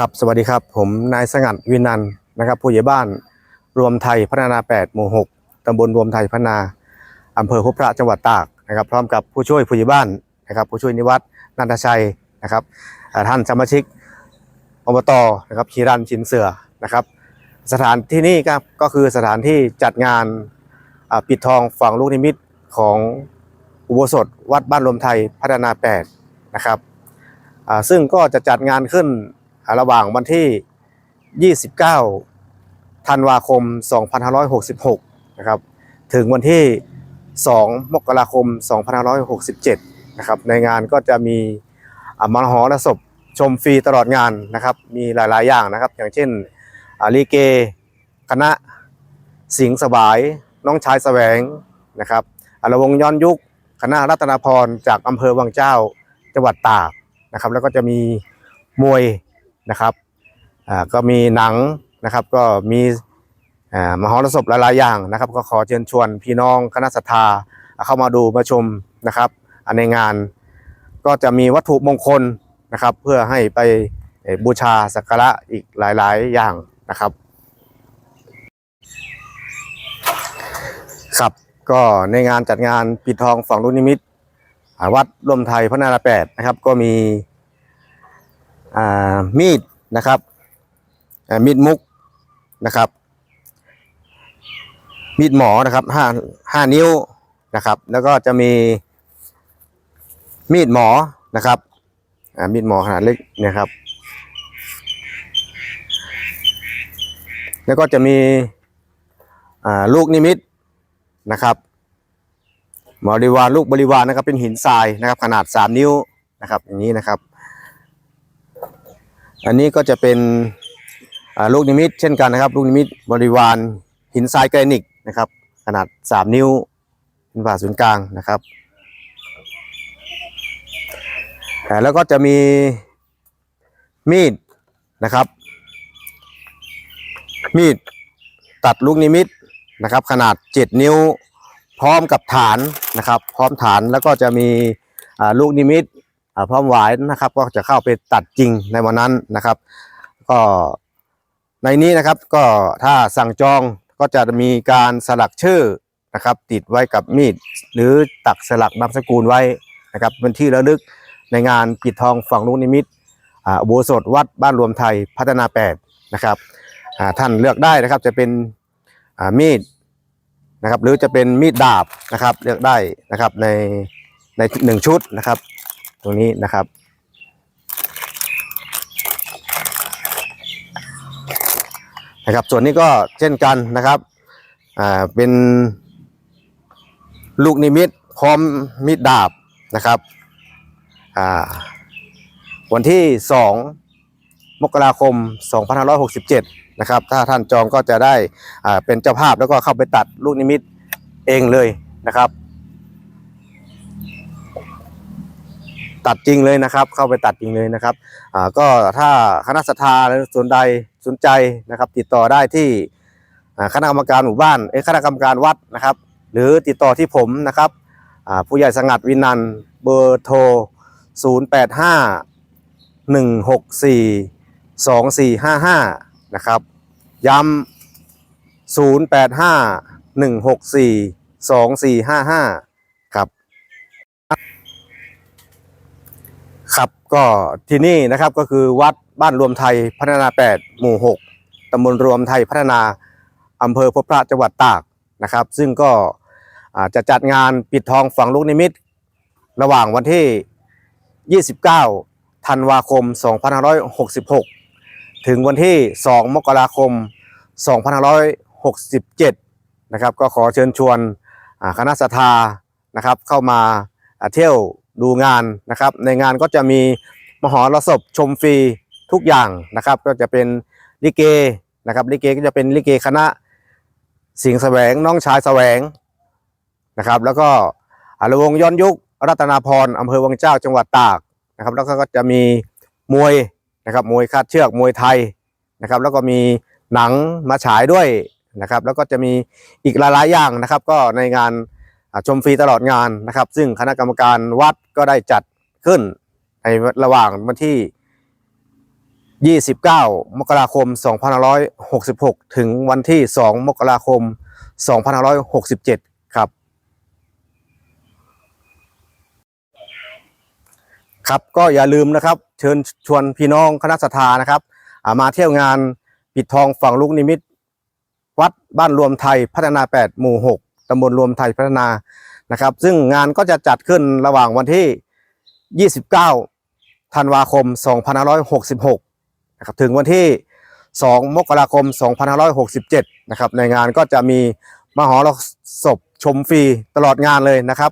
ครับสวัสดีครับ ผมนายสงัดวินันท์นะครับ ผู้ใหญ่บ้านรวมไทยพัฒนา 8 หมู่ 6ตำบลรวมไทยพัฒนาอำเภอพบพระจังหวัดตากนะครับ พร้อมกับผู้ช่วยผู้ใหญ่บ้านนะครับ ผู้ช่วยนิวัฒน์นันทชัยนะครับท่านสมาชิกอบตนะครับคีรันชินเสือนะครับ สถานที่นี่ครับก็คือสถานที่จัดงานปิดทองฝั่งลูกนิมิตของอุโบสถวัดบ้านรวมไทยพัฒนา 8 นะครับซึ่งก็จะจัดงานขึ้น ระหว่างวันที่ 29 ธันวาคม 2566 นะครับ ถึงวันที่ 2 มกราคม 2567 นะครับ ในงานก็จะมีอ่ามหรสพชมฟรีตลอดงานนะครับ มีหลาย ๆ อย่างนะครับ อย่างเช่นอาลีเก คณะ สิงสบาย น้องชายแสวงนะครับอรวงย้อนยุค คณะรัตนพรจากอำเภอวังเจ้าจังหวัดตากนะครับ แล้วก็จะมีมวย นะครับอ่าก็มีหนังนะครับก็มีอ่ามหรสพหลายๆอย่างนะครับ ก็ขอเชิญชวนพี่น้องคณะศรัทธาเข้ามาดูมาชมนะครับในงานก็จะมีวัตถุมงคลนะครับ เพื่อให้ไปบูชาสักการะอีกหลาย ๆ อย่างนะครับครับก็ในงานจัดงานปิดทองฝั่งลูกนิมิตอ่าวัดร่มไทยพระนาราแปดนะครับ ก็มี มีดนะครับมีดมุกนะครับ มีดหมอนะครับห้าห้านิ้วนะครับ แล้วก็จะมีมีดหมอนะครับมีดหมอขนาดเล็กนะครับ แล้วก็จะมีลูกนิมิตนะครับบริวารลูกบริวารนะครับเป็นหินทรายนะครับ ขนาด 3 นิ้วนะครับอย่างนี้นะครับ อันนี้ก็จะเป็นลูกนิมิตเช่นกันนะครับ ลูกนิมิตบริวารหินทรายแกรนิกนะครับ ขนาด 3 นิ้วเป็นผ่าศูนย์กลางนะครับ แล้วก็จะมีมีดนะครับ มีดตัดลูกนิมิตนะครับ ขนาด 7 นิ้วพร้อมกับฐานนะครับ พร้อมฐานแล้วก็จะมีลูกนิมิต พร้อมหวายนะครับ ก็จะเข้าไปตัดจริงในวันนั้นนะครับ ก็ในนี้นะครับก็ถ้าสั่งจองก็จะมีการสลักชื่อนะครับ ติดไว้กับมีด หรือตักสลักนามสกุลไว้นะครับเป็นที่ระลึกในงานปิดทองฝั่งลูกนิมิตอุโบสถวัดบ้านรวมไทยพัฒนา8นะครับท่านเลือกได้นะครับจะเป็นมีดนะครับหรือจะเป็นมีดดาบนะครับเลือกได้นะครับในในหนึ่งชุดนะครับ ตรงนี้นะครับ นะครับส่วนนี้ก็เช่นกันนะครับอ่าเป็นลูกนิมิตพร้อมมีดดาบนะครับอ่าวันที่ 2 มกราคม 2567 นะครับ ถ้าท่านจองก็จะได้อ่าเป็นเจ้าภาพแล้วก็เข้าไปตัดลูกนิมิตเองเลยนะครับ ตัดจริงเลยนะครับ เข้าไปตัดจริงเลยนะครับอ่าก็ถ้าคณะศรัทธาหรือส่วนใดสนใจนะครับ ติดต่อได้ที่อ่าคณะกรรมการหมู่บ้านเอคณะกรรมการวัดนะครับ หรือติดต่อที่ผมนะครับอ่าผู้ใหญ่สงัดวินันท์เบอร์โทร 085 164 2455 นะครับ ย้ำ085 164 2455 ครับก็ที่นี่นะครับก็คือวัดบ้านรวมไทยพัฒนา 8 หมู่ 6ตำบลรวมไทยพัฒนาอำเภอพบพระจังหวัดตากนะครับ ซึ่งก็จะจัดงานปิดทองฝังลูกนิมิต ระหว่างวันที่ 29 ธันวาคม 2566 ถึงวันที่ 2 มกราคม 2567 นะครับ ก็ขอเชิญชวนคณะศรัทธานะครับเข้ามาเที่ยว ดูงานนะครับ ในงานก็จะมีมหรสพชมฟรีทุกอย่างนะครับ ก็จะเป็นลิเกนะครับลิเกก็จะเป็นลิเกคณะสิงแสวงน้องชายแสวงนะครับ แล้วก็อารวงย้อนยุครัตนาพรอำเภอวังเจ้าจังหวัดตากนะครับ แล้วก็จะมีมวยนะครับมวยคาดเชือกมวยไทยนะครับ แล้วก็มีหนังมาฉายด้วยนะครับ แล้วก็จะมีอีกหลายๆอย่างนะครับ ก็ในงาน ชมฟรีตลอดงานนะครับ ซึ่งคณะกรรมการวัดก็ได้จัดขึ้นในระหว่างวันที่ 29 มกราคม 2566 ถึงวันที่ 2 มกราคม 2567 ครับ ครับก็อย่าลืมนะครับ เชิญชวนพี่น้องคณะสัทธานะครับามาเที่ยวงานปิดทองฝั่งลูกนิมิต วัดบ้านรวมไทยพัฒนา 8 หมู่ 6ำบลรวมไทยพัฒนานะครับ ซึ่งงานก็จะจัดขึ้นระหว่างวันที่ 29 ธันวาคม 2566 นะครับ ถึงวันที่ 2 มกราคม 2567 นะครับ ในงานก็จะมีมหรสพชมฟรีตลอดงานเลยนะครับ